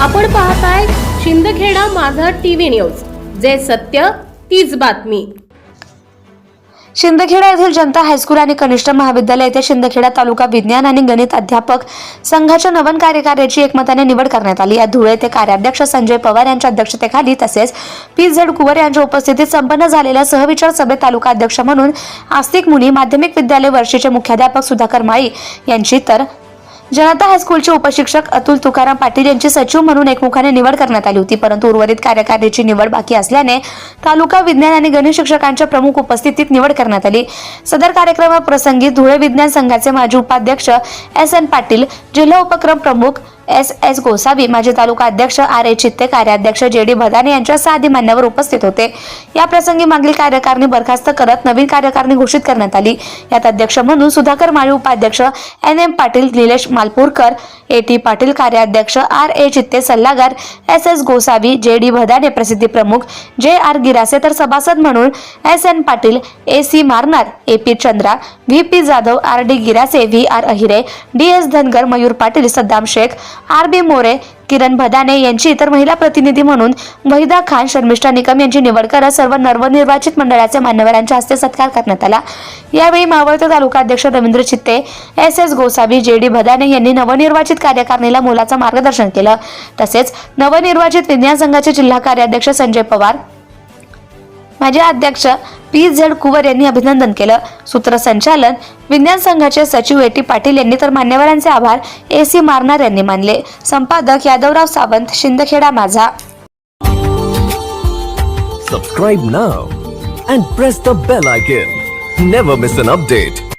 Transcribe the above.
आपण पाहताय शिंदखेडा माझा टीव्ही न्यूज. जे सत्य तीच बातमी. शिंदखेडा येथील जनता हायस्कूल आणि कनिष्ठ महाविद्यालय येथे शिंदखेडा तालुका विज्ञान आणि गणित अध्यापक संघाच्या नवीन कार्यकार्याची एकमताने निवड करण्यात आली. या धुळे ते कार्याध्यक्ष संजय पवार यांच्या अध्यक्षतेखाली तसेच पी झेड कुवर यांच्या उपस्थितीत संपन्न झालेल्या सहविचार सभेत तालुका अध्यक्ष म्हणून आस्तिक मुनी माध्यमिक विद्यालय वर्षीचे मुख्याध्यापक सुधाकर माळी यांची तर जनता हायस्कूलचे उपशिक्षक अतुल तुकाराम पाटील यांची सचिव म्हणून एकमुखाने निवड करण्यात आली होती परंतु उर्वरित कार्यकारिणीची निवड बाकी असल्याने तालुका विज्ञान आणि गणित शिक्षकांच्या प्रमुख उपस्थितीत निवड करण्यात आली. सदर कार्यक्रमाप्रसंगी धुळे विज्ञान संघाचे माजी उपाध्यक्ष एस एन पाटील जिल्हा उपक्रम प्रमुख एस एस गोसावी माजी तालुका अध्यक्ष आर ए चित्ते कार्याध्यक्ष जे डी भदाने यांच्यासह आदी मान्यवर उपस्थित होते. या प्रसंगी मागील कार्यकारणी बरखास्त करत नवीन कार्यकारणी घोषित करण्यात आली. यात अध्यक्ष म्हणून सुधाकर माळी उपाध्यक्ष N M Patil Nilesh Malpurkar A T Patil कार्याध्यक्ष आर ए चित्ते सल्लागार एस एस गोसावी जे डी भदाने प्रसिद्धी प्रमुख जे आर गिरासे तर सभासद म्हणून S N Patil A C Marnar A P Chandra V P Jadhav R D Girase V R Ahire D S Dhangar Mayur Patil Saddam Shaikh R B More Kiran Bhadane यांची इतर महिला प्रतिनिधी म्हणून वहिदा खान शर्मिष्ठा निकम यांची निवड करत सर्व नवनिर्वाचित मंडळाचे मान्यवरांच्या हस्ते सत्कार करण्यात आला. यावेळी मावळते तालुका अध्यक्ष रवींद्र चित्ते एस एस गोसावी जे डी भदाने यांनी नवनिर्वाचित कार्यकारिणीला मोलाचं मार्गदर्शन केलं. तसेच नवनिर्वाचित विज्ञान संघाचे जिल्हा कार्याध्यक्ष संजय पवार माजी अध्यक्ष पी झेड कुवर यांनी अभिनंदन केलं. सूत्रसंचालन विज्ञान संघाचे सचिव ए टी पाटील यांनी तर मान्यवरांचे आभार ए सी मारणार यांनी मानले. संपादक यादवराव सावंत शिंदखेडा माझा. Subscribe now and press the bell icon never miss an update